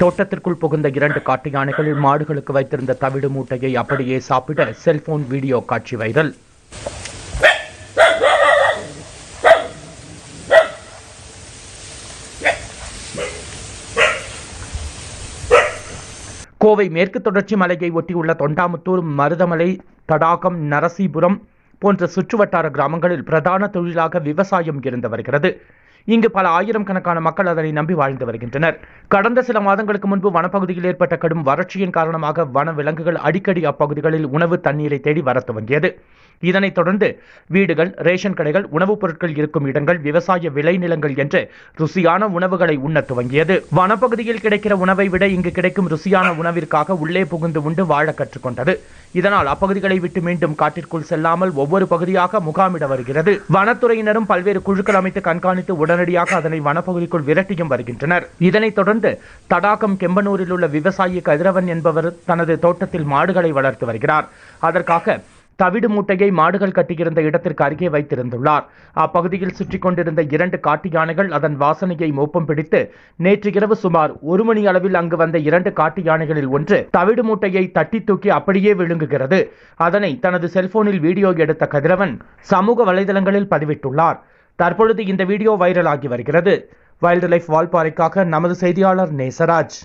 தோட்டத்திற்குள் புகுந்த இரண்டு காட்டு யானைகள் மாடுகளுக்கு வைத்திருந்த தவிடு மூட்டையை அப்படியே சாப்பிட செல்போன் வீடியோ காட்சி வைரல். கோவை மேற்கு தொடர்ச்சி மலையை ஒட்டியுள்ள தொண்டாமுத்தூர் மருதமலை தடாகம் நரசிபுரம் போன்ற சுற்றுவட்டார கிராமங்களில் பிரதான தொழிலாக விவசாயம் இருந்து வருகிறது. இங்கு பல ஆயிரம் கணக்கான மக்கள் அதனை நம்பி வாழ்ந்து வருகின்றனர். கடந்த சில மாதங்களுக்கு முன்பு வனப்பகுதியில் ஏற்பட்ட கடும் வறட்சியின் காரணமாக வன விலங்குகள் அடிக்கடி அப்பகுதிகளில் உணவு தண்ணீரை தேடி வர துவங்கியது. இதனைத் தொடர்ந்து வீடுகள் ரேஷன் கடைகள் உணவுப் பொருட்கள் இருக்கும் இடங்கள் விவசாய விளைநிலங்கள் என்று ருசியான உணவுகளை உண்ணத் துவங்கியது. வனப்பகுதியில் கிடைக்கிற உணவை விட இங்கு கிடைக்கும் ருசியான உணவிற்காக உள்ளே புகுந்து உண்டு வாழ கற்றுக்கொண்டது இதனால் அப்பகுதிகளை விட்டு மீண்டும் காட்டிற்குள் செல்லாமல் ஒவ்வொரு பகுதியாக முகாமிட வருகிறது. வனத்துறையினரும் பல்வேறு குழுக்கள் அமைத்து கண்காணித்து உடன் உடனடியாக அதனை வனப்பகுதிக்குள் விரட்டியும் வருகின்றனர். இதனைத் தொடர்ந்து தடாகம் கெம்பனூரில் உள்ள விவசாயி கதிரவன் என்பவர் தனது தோட்டத்தில் மாடுகளை வளர்த்து வருகிறார். அதற்காக தவிடு மூட்டையை மாடுகள் கட்டியிருந்த இடத்திற்கு அருகே வைத்திருந்துள்ளார். அப்பகுதியில் சுற்றி கொண்டிருந்த இரண்டு காட்டு யானைகள் அதன் வாசனையை மோப்பம் பிடித்து நேற்று இரவு சுமார் ஒரு மணி அளவில் அங்கு வந்த இரண்டு காட்டு யானைகளில் ஒன்று தவிடு மூட்டையை தட்டி தூக்கி அப்படியே விழுங்குகிறது. அதனை தனது செல்போனில் வீடியோ எடுத்த கதிரவன் சமூக வலைதளங்களில் பதிவிட்டுள்ளார். தற்பொழுது இந்த வீடியோ வைரலாகி வருகிறது. வைல்டு லைஃப் வால்பாறைக்காக நமது செய்தியாளர் நேசராஜ்.